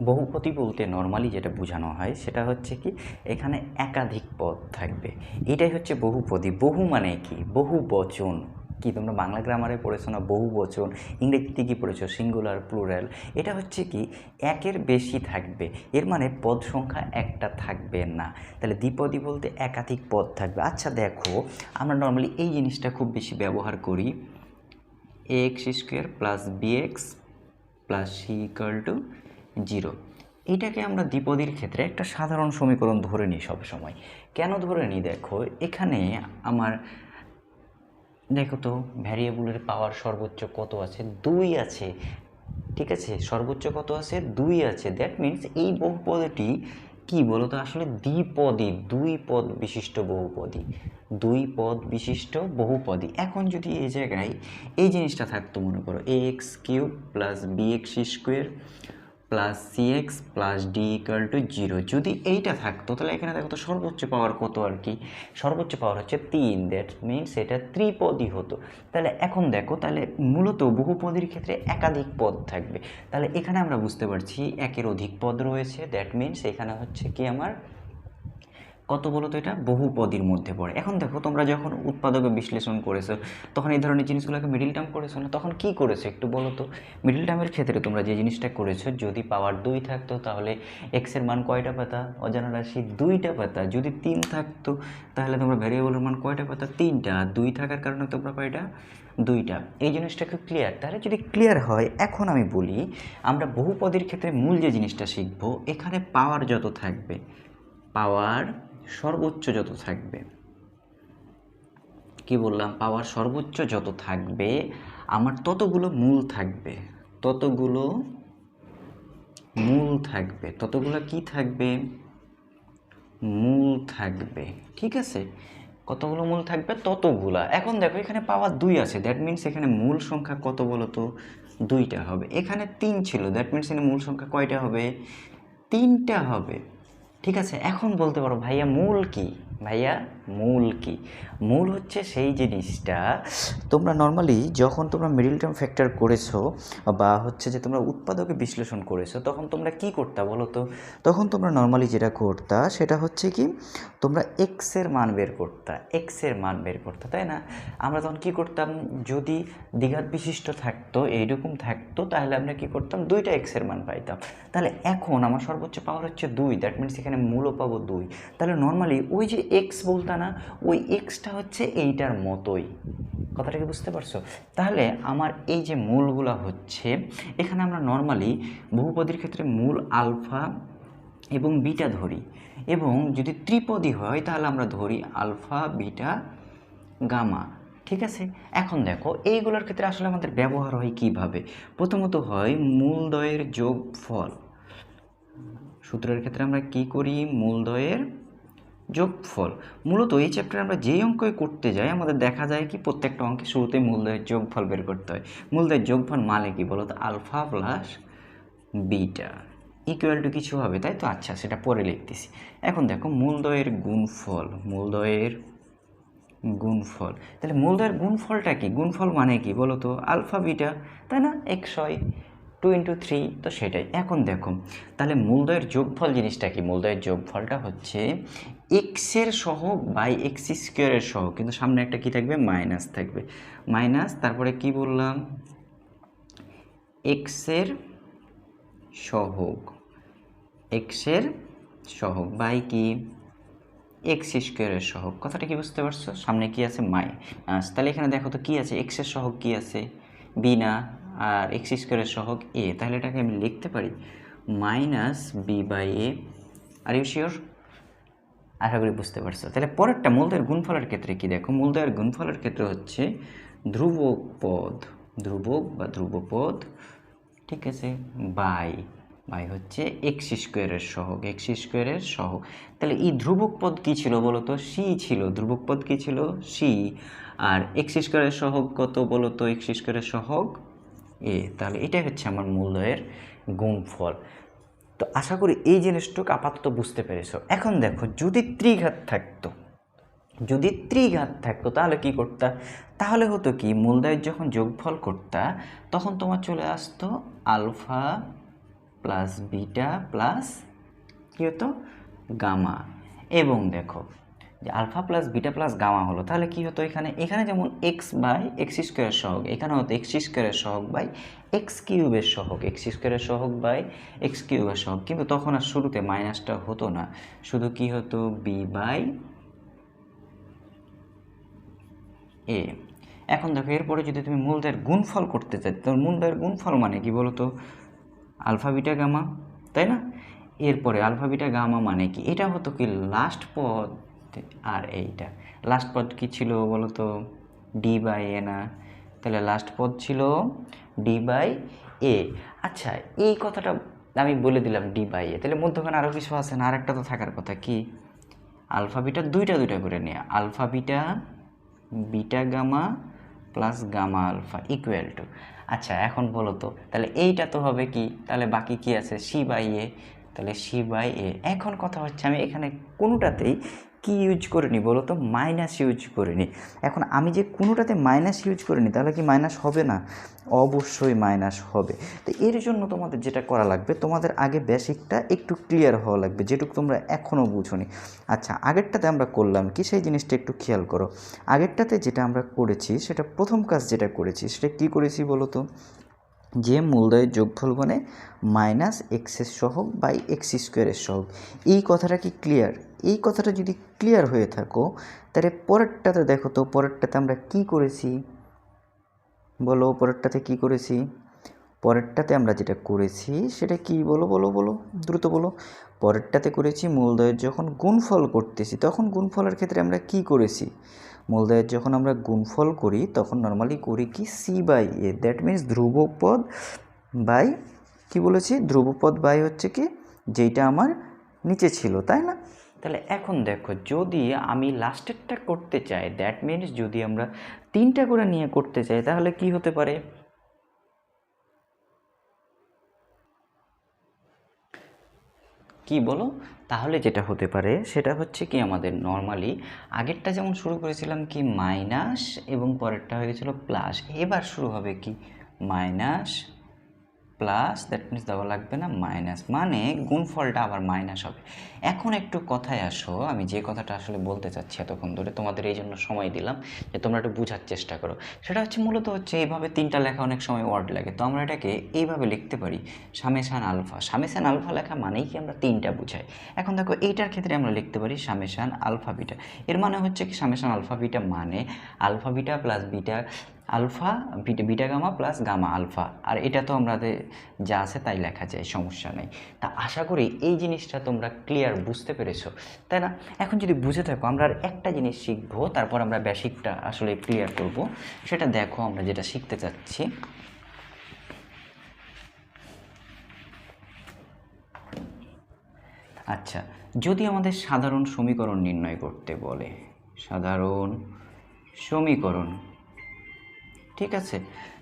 বহুপদী বলতে নর্মালি যেটা বোঝানো হয় সেটা হচ্ছে কি, এখানে একাধিক পদ থাকবে। এটাই হচ্ছে বহুপদী। বহু মানে কি? বহু বচন। কি তোমরা বাংলা গ্রামারে পড়েছো না? বহু বচন। ইংরেজিতে কি পড়েছো? সিঙ্গুলার প্লুরাল এটা হচ্ছে কি, একের বেশি থাকবে। এর মানে পদ সংখ্যা একটা থাকবে না। তাহলে দ্বিপদী বলতে একাধিক পদ থাকবে। আচ্ছা দেখো, আমরা নর্মালি এই জিনিসটা খুব বেশি ব্যবহার করি। A x square plus B x plus C equal to zero. এইটাকে আমরা দ্বিপদীর ক্ষেত্রে একটা সাধারণ সমীকরণ ধরে নিই সবসময় কেন ধরে নিই? দেখো, এখানে আমার দেখো তো, ভ্যারিয়েবলের পাওয়ার সর্বোচ্চ কত আছে? দুই আছে। ঠিক আছে? সর্বোচ্চ কত আছে? দুই আছে। দ্যাট মিন্স এই বহুপদটি কি বলো তো আসলে দ্বিপদী, দুই পদ বিশিষ্ট বহুপদী। দুই পদ বিশিষ্ট বহুপদী। এখন যদি এই জায়গায় এই জিনিসটা থাকতো, মনে করো A x cube plus B x square plus C x plus D equal to zero যদি এইটা থাকতো, তাহলে এখানে দেখো তো সর্বোচ্চ পাওয়ার কত আর কি? সর্বোচ্চ পাওয়ার হচ্ছে তিন। দ্যাট মিনস এটা ত্রিপদী হতো। তাহলে এখন দেখো, তাহলে মূলত বহুপদীর ক্ষেত্রে একাধিক পদ থাকবে। তাহলে এখানে আমরা বুঝতে পারছি একের অধিক পদ রয়েছে। দ্যাট মিনস এখানে হচ্ছে কি আমার কত বলো তো এটা? বহুপদীর মধ্যে পড়ে। এখন দেখো, তোমরা যখন উৎপাদকে বিশ্লেষণ করেছ, তখন এই ধরনের জিনিসগুলোকে মিডিল টার্ম করেছ না? তখন কি করেছ একটু বলো তো? মিডিল টার্মের ক্ষেত্রে তোমরা যে জিনিসটা করেছ, যদি পাওয়ার দুই থাকতো, তাহলে এক্সের মান কয়টা পাতা? অজানা রাশি দুইটা পাতা। যদি তিন থাকতো, তাহলে তোমরা ভ্যারিয়েবলের মান কয়টা পাতা? তিনটা। দুই থাকার কারণে তোমরা কয়টা? দুইটা। এই জিনিসটা খুব ক্লিয়ার তাহলে যদি ক্লিয়ার হয়, এখন আমি বলি, আমরা বহুপদীর ক্ষেত্রে মূল যে জিনিসটা শিখব, এখানে পাওয়ার যত থাকবে পাওয়ার সর্বোচ্চ যত থাকবে। কি বললাম? পাওয়ার সর্বোচ্চ যত থাকবে, আমার ততগুলো মূল থাকবে। ততগুলো মূল থাকবে। ততগুলো কি থাকবে? মূল থাকবে। ঠিক আছে? কতগুলো মূল থাকবে? ততগুলা। এখন দেখো, এখানে পাওয়ার দুই আছে। দ্যাট মিন্স এখানে মূল সংখ্যা কত বলো তো? দুইটা হবে। এখানে তিন ছিল। দ্যাট মিন্স এখানে মূল সংখ্যা কয়টা হবে? তিনটা হবে। ঠিক আছে, এখন বলতে পারো ভাইয়া মূল কি? ভাইয়া মূল কি? মূল হচ্ছে সেই জিনিসটা, তোমরা নর্মালি যখন তোমরা মিডিল টার্ম ফ্যাক্টর করেছ বা হচ্ছে যে তোমরা উৎপাদকে বিশ্লেষণ করেছ, তখন তোমরা কি করতা বলো তো? তখন তোমরা নর্মালি যেটা করতা সেটা হচ্ছে কি, তোমরা এক্সের মান বের করতা এক্সের মান বের করতা, তাই না? আমরা তখন কি করতাম, যদি দ্বিঘাত বিশিষ্ট থাকতো, এইরকম থাকতো, তাহলে আমরা কি করতাম, দুইটা এক্সের মান পাইতাম। তাহলে এখন আমার সর্বোচ্চ পাওয়ার হচ্ছে দুই দ্যাট মিনস এখানে মূলও পাবো দুই। তাহলে নর্মালি ওই যে এক্স বলতা না, ওই এক্সটা হচ্ছে এইটার মতোই। কথাটা কি বুঝতে পারছ? তাহলে আমার এই যে মূলগুলো হচ্ছে, এখানে আমরা নর্মালি বহুপদীর ক্ষেত্রে মূল আলফা এবং বিটা ধরি। এবং যদি ত্রিপদী হয়, তাহলে আমরা ধরি আলফা, বিটা, গামা। ঠিক আছে? এখন দেখো, এইগুলোর ক্ষেত্রে আসলে আমাদের ব্যবহার হয় কীভাবে? প্রথমত হয় মূলদয়ের যোগফল। সূত্রের ক্ষেত্রে আমরা কি করি? মূলদয়ের যোগফল। মূলত এই চ্যাপ্টারে আমরা যেই অঙ্কই করতে যাই, আমাদের দেখা যায় কি প্রত্যেকটা অঙ্কে শুরুতেই মূলদয়ের যোগফল বের করতে হয়। মূলদয়ের যোগফল মানে কি বলো তো alpha plus beta. Equal to কিছু হবে, তাই তো? আচ্ছা সেটা পরে লিখতেছি। এখন দেখো মূলদয়ের গুণফল মূলদয়ের গুণফল। তাহলে মূলদয়ের গুণফলটা কি? গুণফল মানে কি বলো তো আলফা, বিটা, তাই না? এক্স হয় টু ইন্টু থ্রি তো সেটাই। এখন দেখো, তাহলে মূলদয়ের যোগফল জিনিসটা কি? মূলদয়ের যোগফলটা হচ্ছে এক্সের সহগ বাই এক্স স্কোয়ারের সহগ কিন্তু সামনে একটা কি থাকবে? মাইনাস থাকবে। মাইনাস তারপরে কি বললাম? এক্সের সহগ। এক্সের সহগ বাই কি? এক্স স্কোয়ারের সহগ। কথাটা কি বুঝতে পারছ? সামনে কি আছে? মাই তাহলে এখানে দেখো তো কি আছে? এক্সের সহগ কি আছে? বি না। আর এক্স স্কোয়ারের সহগ এ, তাহলে এটাকে আমি লিখতে পারি minus B by A are you sure আশা করি বুঝতে পারছ। তাহলে পরেরটা মূলদয়ের গুণফলের ক্ষেত্রে কি? দেখো মূলদয়ের গুণফলের ক্ষেত্রে হচ্ছে ধ্রুবক পদ, ধ্রুবক বা ধ্রুবপদ ঠিক আছে বাই বাই হচ্ছে এক্স স্কোয়ারের সহগ এক্স স্কোয়ারের সহগ। তাহলে এই ধ্রুবক পদ কী ছিল বলো তো সি ছিল। ধ্রুবক পদ কী ছিল? সি আর এক্স স্কোয়ারের সহগ কত বলো তো এক্স স্কোয়ারের সহগ এ, তাহলে এটাই হচ্ছে আমার মূলদয়ের গুণফল। তো আশা করি এই জিনিসটুকু আপাতত বুঝতে পেরেছ। এখন দেখো, যদি ত্রিঘাত থাকতো, যদি ত্রিঘাত থাকতো, তাহলে কি করতা? তাহলে হতো কি মূলদয়ের যখন যোগফল করতা, তখন তোমার চলে আসতো আলফা প্লাস বিটা প্লাস কী হতো? গামা। এবং দেখো যে alpha plus beta plus gamma হলো, তাহলে কি হতো এখানে? এখানে যেমন এক্স বাই এক্স স্কোয়ার সহগ, এখানে হতো এক্স স্কোয়ারের সহগ বাই এক্স কিউবের সহগ এক্স স্কোয়ারের সহগ বাই এক্স কিউবের সহগ। কিন্তু তখন আর শুরুতে মাইনাসটা হতো না। শুধু কি হতো? বি বাই এ এখন দেখো, এরপরে যদি তুমি মূলদের গুণফল করতে চাই তো মূলদের গুণফল মানে কি বলো তো আলফা বিটা গামা, তাই না? এরপরে আলফা বিটা গামা মানে কি? এটা হতো কি লাস্ট পদ আর এইটা। লাস্ট পদ কি ছিল বলো তো ডি বাই এ না? তাহলে লাস্ট পদ ছিল ডি বাই এ আচ্ছা এই কথাটা আমি বলে দিলাম ডি বাই এ তাহলে মধ্যখানে আরও কিছু আছে না? আরেকটা তো থাকার কথা। কি? আলফা বিটা দুইটা দুইটা করে নিয়ে। Alpha beta beta gamma plus gamma alpha equal to আচ্ছা এখন বলো তো। তাহলে এইটা তো হবে কি? তাহলে বাকি কি আছে? সি বাই এ তাহলে সি বাই এ এখন কথা হচ্ছে আমি এখানে কোনোটাতেই কি ইউজ করে করিনি বলো তো? মাইনাস ইউজ করে করিনি। এখন আমি যে কোনোটাতে মাইনাস ইউজ করে করিনি, তাহলে কি মাইনাস হবে না? অবশ্যই মাইনাস হবে। তো এর জন্য তোমাদের যেটা করা লাগবে, তোমাদের আগে বেসিকটা একটু ক্লিয়ার হওয়া লাগবে, যেটুকু তোমরা এখনও বুঝোনি। আচ্ছা আগেরটাতে আমরা করলাম কি? সেই জিনিসটা একটু খেয়াল করো। আগেরটাতে যেটা আমরা করেছি, সেটা প্রথম কাজ যেটা করেছি, সেটা কি করেছি বলো তো? যে মূলদয়ের যোগফল মানে মাইনাস এক্সের সহগ বাই এক্স স্কোয়ারের সহগ। এই কথাটা কি ক্লিয়ার এই কথাটা যদি ক্লিয়ার হয়ে থাকো, তাহলে পরেরটাতে দেখো তো, পরেরটাতে আমরা কি করেছি? বলো, পরেরটাতে কি করেছি? পরেরটাতে আমরা যেটা করেছি, সেটা কি? বলো বলো বলো, দ্রুত বলো। পরেরটাতে করেছি মূলদয়ের যখন গুণফল করতেছি, তখন গুণফলের ক্ষেত্রে আমরা কি করেছি? মূলদয়ের যখন আমরা গুণফল করি, তখন নর্মালি করি কি? C by A that means ধ্রুবপদ by কি বলেছি? ধ্রুবপদ বাই হচ্ছে কি? যেইটা আমার নিচে ছিল, তাই না? তাহলে এখন দেখো, যদি আমি লাস্টেরটা করতে চাই দ্যাট মিনস যদি আমরা তিনটা করে নিয়ে করতে চাই, তাহলে কি হতে পারে? কি বলো? তাহলে যেটা হতে পারে, সেটা হচ্ছে কি আমাদের নর্মালি আগেরটা যেমন শুরু করেছিলাম কি মাইনাস এবং পরেরটা হয়ে গেছিল প্লাস এবার শুরু হবে কি? মাইনাস প্লাস দ্যাট মিনস দেওয়া লাগবে না মাইনাস। মানে গুণফলটা আবার মাইনাস হবে। এখন একটু কথায় আসো। আমি যে কথাটা আসলে বলতে চাচ্ছি এতক্ষণ ধরে, তোমাদের এই জন্য সময় দিলাম যে তোমরা একটু বোঝার চেষ্টা করো। সেটা হচ্ছে মূলত হচ্ছে এইভাবে তিনটা লেখা অনেক সময় ওয়ার্ড লাগে। তো আমরা এটাকে এইভাবে লিখতে পারি, সামেশান আলফা। সামেশান আলফা লেখা মানেই কি আমরা তিনটা বুঝাই। এখন দেখো এইটার ক্ষেত্রে আমরা লিখতে পারি সামেশান আলফা বিটা। এর মানে হচ্ছে কি সামেশান আলফা বিটা মানে alpha beta plus beta alpha, beta gamma plus gamma alpha. আর এটা তো আমাদের যা আছে তাই লেখা যায়, সমস্যা নেই। তা আশা করি এই জিনিসটা তোমরা ক্লিয়ার বুঝতে পেরেছ। তাই না? এখন যদি বুঝে থাকো, আমরা আর একটা জিনিস শিখব, তারপর আমরা বেসিকটা আসলে ক্লিয়ার করব। সেটা দেখো আমরা যেটা শিখতে চাচ্ছি। আচ্ছা যদি আমাদের সাধারণ সমীকরণ নির্ণয় করতে বলে, সাধারণ সমীকরণ। ঠিক আছে?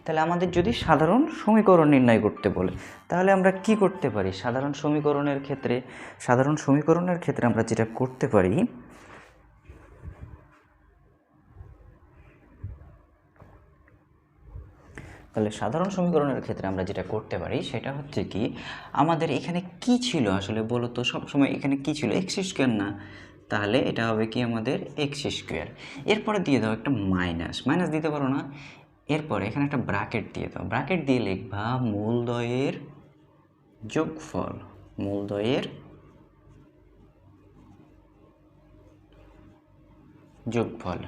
তাহলে আমাদের যদি সাধারণ সমীকরণ নির্ণয় করতে বলে, তাহলে আমরা কি করতে পারি? সাধারণ সমীকরণের ক্ষেত্রে, সাধারণ সমীকরণের ক্ষেত্রে আমরা যেটা করতে পারি, তাহলে সাধারণ সমীকরণের ক্ষেত্রে আমরা যেটা করতে পারি, সেটা হচ্ছে কি, আমাদের এখানে কি ছিল আসলে বলো তো সবসময় এখানে কি ছিল? এক্স স্কোয়ার না। তাহলে এটা হবে কি আমাদের এক্স স্কোয়ার এরপরে দিয়ে দাও একটা মাইনাস মাইনাস দিতে পারো না। এরপরে এখানে একটা ব্র্যাকেট দিয়ে দাও। ব্র্যাকেট দিয়ে লিখবা মূলদয়ের যোগফল। মূলদয়ের যোগফল।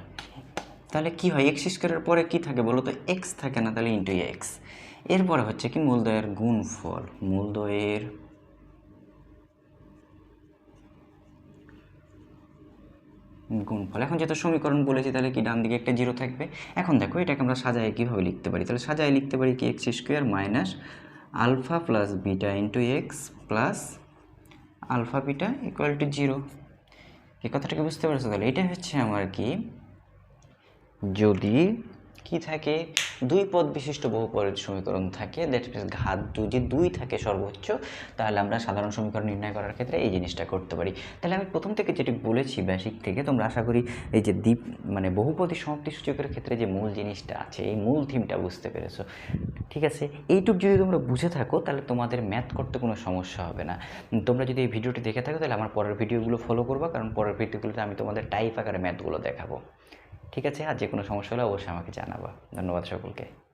তাহলে কি হয়? এক্স স্কোয়ারের পরে কি থাকে বলো তো? এক্স থাকে না, তাহলে ইন্টু এক্স এরপরে হচ্ছে কি মূলদয়ের গুণফল। মূলদয়ের গুণফল। এখন যেহেতু সমীকরণ বলেছি, তাহলে কি ডান দিকে একটা জিরো থাকবে? এখন দেখো, এটাকে আমরা সাজায় কীভাবে লিখতে পারি? তাহলে সাজায় লিখতে পারি কি x square minus alpha plus beta into x plus alpha beta equal to zero এই কথাটাকে বুঝতে পারছ? তাহলে এটা হচ্ছে আমার কি, যদি কি থাকে? দুই পদ বিশিষ্ট বহুপদী সমীকরণ থাকে। দ্যাট মিনস ঘাত যদি দুই থাকে সর্বোচ্চ, তাহলে আমরা সাধারণ সমীকরণ নির্ণয় করার ক্ষেত্রে এই জিনিসটা করতে পারি। তাহলে আমি প্রথম থেকে যেটি বলেছি বেসিক থেকে, তোমরা আশা করি এই যে দ্বীপ মানে বহুপদী সমাপ্তি সূচকের ক্ষেত্রে যে মূল জিনিসটা আছে, এই মূল থিমটা বুঝতে পেরেছ। ঠিক আছে? এইটুক যদি তোমরা বুঝে থাকো, তাহলে তোমাদের ম্যাথ করতে কোনো সমস্যা হবে না। তোমরা যদি এই ভিডিওটি দেখে থাকো, তাহলে আমার পরের ভিডিওগুলো ফলো করবা, কারণ পরের ভিডিওগুলোতে আমি তোমাদের টাইপ আকারে ম্যাথগুলো দেখাবো। ঠিক আছে? আর যে কোনো সমস্যা হলে অবশ্যই আমাকে জানাবা। ধন্যবাদ সকলকে।